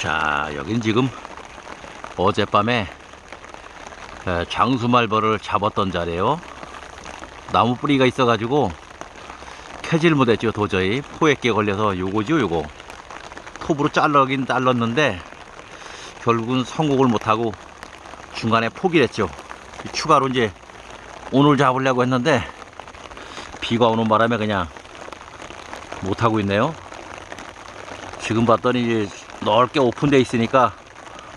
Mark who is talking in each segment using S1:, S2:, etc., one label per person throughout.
S1: 자, 여긴 지금 어젯밤에 에, 장수말벌을 잡았던 자리에요. 나무 뿌리가 있어가지고 캐질 못했죠, 도저히. 포획기에 걸려서 요거죠, 요거. 톱으로 잘라긴 잘랐는데 결국은 성공을 못하고 중간에 포기를 했죠. 추가로 이제 오늘 잡으려고 했는데 비가 오는 바람에 그냥 못하고 있네요. 지금 봤더니 이제 넓게 오픈되어 있으니까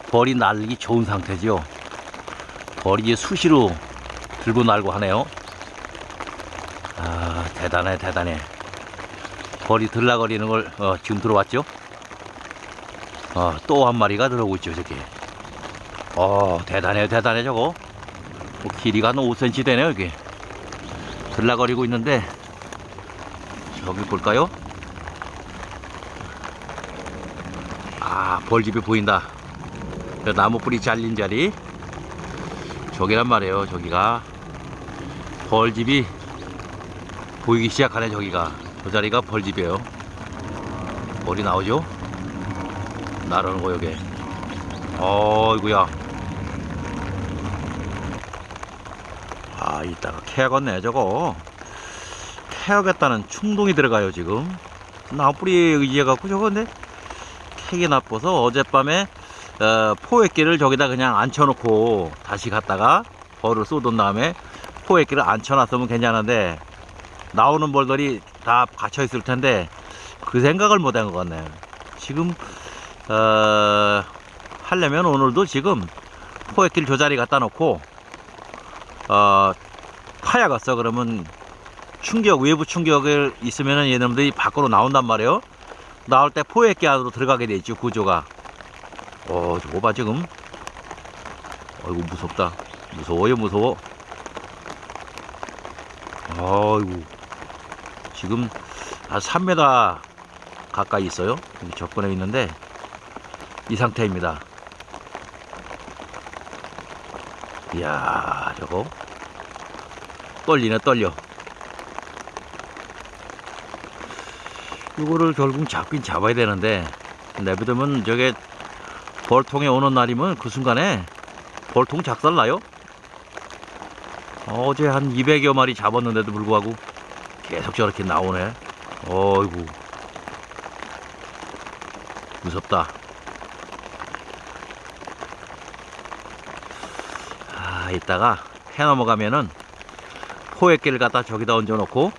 S1: 벌이 날기 좋은 상태지요. 벌이 이제 수시로 들고 날고 하네요. 아, 대단해, 대단해. 벌이 들락거리는 걸 어, 지금 들어왔죠? 어, 또 한 마리가 들어오고 있죠, 저기. 어, 대단해, 대단해, 저거. 뭐 길이가 한 5cm 되네요, 여기. 들락거리고 있는데, 저기 볼까요? 아, 벌집이 보인다. 저 나무 뿌리 잘린 자리. 저기란 말이에요, 저기가. 벌집이 보이기 시작하네, 저기가. 저 자리가 벌집이에요. 벌이 나오죠? 나르는 거, 여기. 어이구야. 아, 이따가 캐야겠네, 저거. 캐야겠다는 충동이 들어가요, 지금. 나무 뿌리에 의지해갖고 저거 근데 캐기 나빠서 어젯밤에 어, 포획기를 저기다 그냥 앉혀놓고 다시 갔다가 벌을 쏟은 다음에 포획기를 앉혀놨으면 괜찮은데 나오는 벌들이 다 갇혀 있을 텐데 그 생각을 못 한 것 같네. 지금 어, 하려면 오늘도 지금 포획기를 저 자리 갖다 놓고 어, 파야겠어 그러면 충격 외부 충격을 있으면은 얘네들이 밖으로 나온단 말이에요. 나올 때 포획기 안으로 들어가게 돼 있죠 구조가. 어 저거 봐 지금. 어이구 무섭다. 무서워요 무서워. 아이고 지금 한 3m 가까이 있어요. 여기 접근해 있는데 이 상태입니다. 이야 저거 떨리네 떨려. 이거를 결국 잡긴 잡아야 되는데 내비두면 저게 벌통에 오는 날이면 그 순간에 벌통 작살 나요. 어제 한 200여 마리 잡았는데도 불구하고 계속 저렇게 나오네. 어이구 무섭다. 아 이따가 해 넘어가면은 포획기를 갖다 저기다 얹어놓고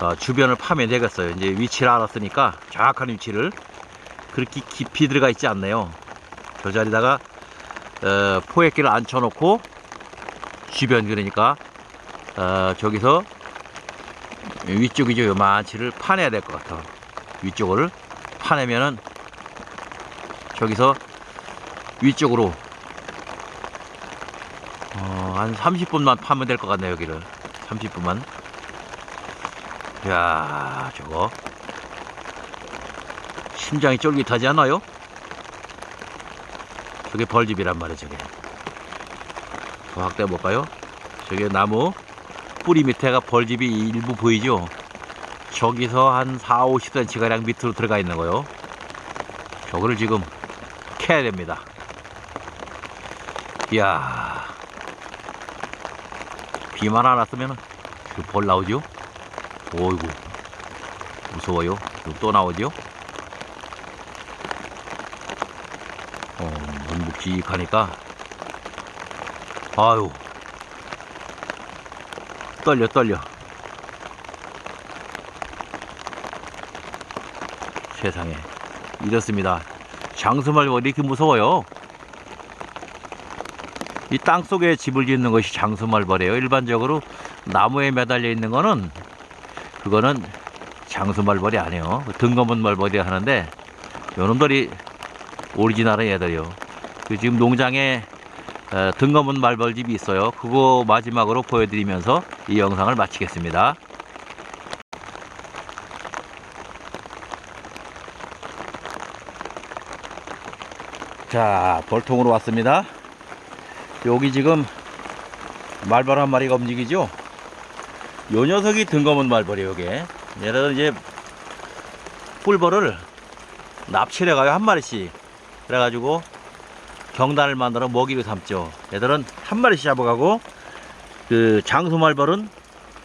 S1: 어, 주변을 파면 되겠어요. 이제 위치를 알았으니까 정확한 위치를 그렇게 깊이 들어가 있지 않네요. 저 자리다가 어, 포획기를 앉혀놓고 주변 그러니까 어, 저기서 위쪽이죠 요만치를 파내야 될 것 같아. 위쪽을 파내면은 저기서 위쪽으로 어, 한 30분만 파면 될 것 같네요 여기를 30분만. 야 저거 심장이 쫄깃하지 않아요? 저게 벌집이란 말이에요 저게 더 확대해 볼까요? 저게 나무 뿌리 밑에가 벌집이 일부 보이죠? 저기서 한 4, 50cm 가량 밑으로 들어가 있는 거요 저거를 지금 캐야 됩니다 이야 비만 안 왔으면 벌 나오죠? 오이구. 무서워요? 또 나오죠? 어, 눈 묵직하니까. 아유. 떨려 떨려. 세상에. 이렇습니다. 장수말이 왜 이렇게 무서워요? 이 땅속에 집을 짓는 것이 장수말벌이에요. 일반적으로 나무에 매달려 있는 거는 그거는 장수 말벌이 아니에요. 등검은 말벌이 하는데 요놈들이 오리지널한 얘들이요. 그 지금 농장에 어, 등검은 말벌집이 있어요. 그거 마지막으로 보여드리면서 이 영상을 마치겠습니다. 자, 벌통으로 왔습니다. 여기 지금 말벌 한 마리가 움직이죠? 요 녀석이 등검은 말벌이에요, 이게. 얘네들 이제 뿔벌을 납치를 가요, 한 마리씩. 그래가지고 경단을 만들어 먹이로 삼죠. 얘들은 한 마리씩 잡아가고 그 장소말벌은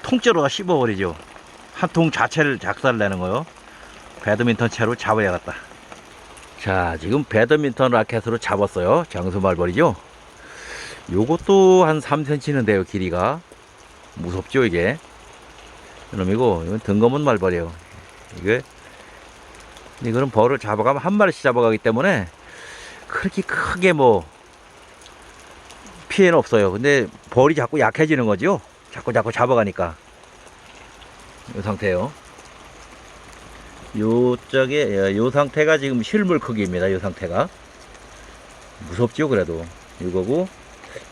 S1: 통째로 다 씹어버리죠. 한 통 자체를 작살 내는 거요. 배드민턴 채로 잡아야겠다. 자, 지금 배드민턴 라켓으로 잡았어요. 장소말벌이죠. 요것도 한 3cm는 돼요, 길이가. 무섭죠, 이게. 이놈이고, 이건 등검은 말벌이에요. 이게, 이거는 벌을 잡아가면 한 마리씩 잡아가기 때문에 그렇게 크게 뭐 피해는 없어요. 근데 벌이 자꾸 약해지는 거죠. 자꾸 자꾸 잡아가니까. 이 상태요. 요 쪽에 예, 요 상태가 지금 실물 크기입니다. 요 상태가 무섭죠. 그래도 이거고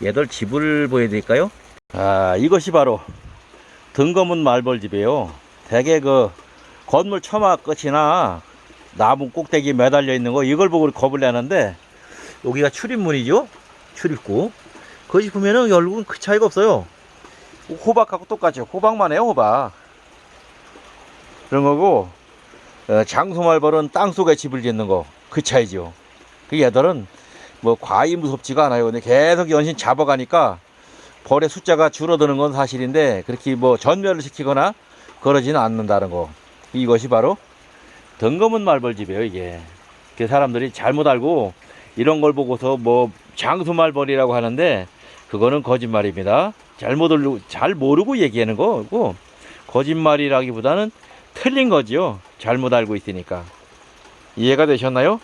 S1: 얘들 집을 보여드릴까요? 아 이것이 바로 등검은 말벌집이에요. 대개 그 건물 처마 끝이나 나무 꼭대기 매달려 있는 거 이걸 보고 겁을 내는데 여기가 출입문이죠. 출입구. 거기 보면은 결국은 그 차이가 없어요. 호박하고 똑같죠. 호박만 해요, 호박. 그런 거고, 어, 장소말벌은 땅 속에 집을 짓는 거. 그 차이죠. 그 얘들은 뭐 과히 무섭지가 않아요. 근데 계속 연신 잡아가니까 벌의 숫자가 줄어드는 건 사실인데 그렇게 뭐 전멸을 시키거나 그러지는 않는다는 거. 이것이 바로 덩검은 말벌집이에요, 이게. 그 사람들이 잘못 알고 이런 걸 보고서 뭐 장소말벌이라고 하는데 그거는 거짓말입니다. 잘못 을- 잘 모르고 얘기하는 거고 거짓말이라기보다는 틀린 거지요. 잘못 알고 있으니까. 이해가 되셨나요?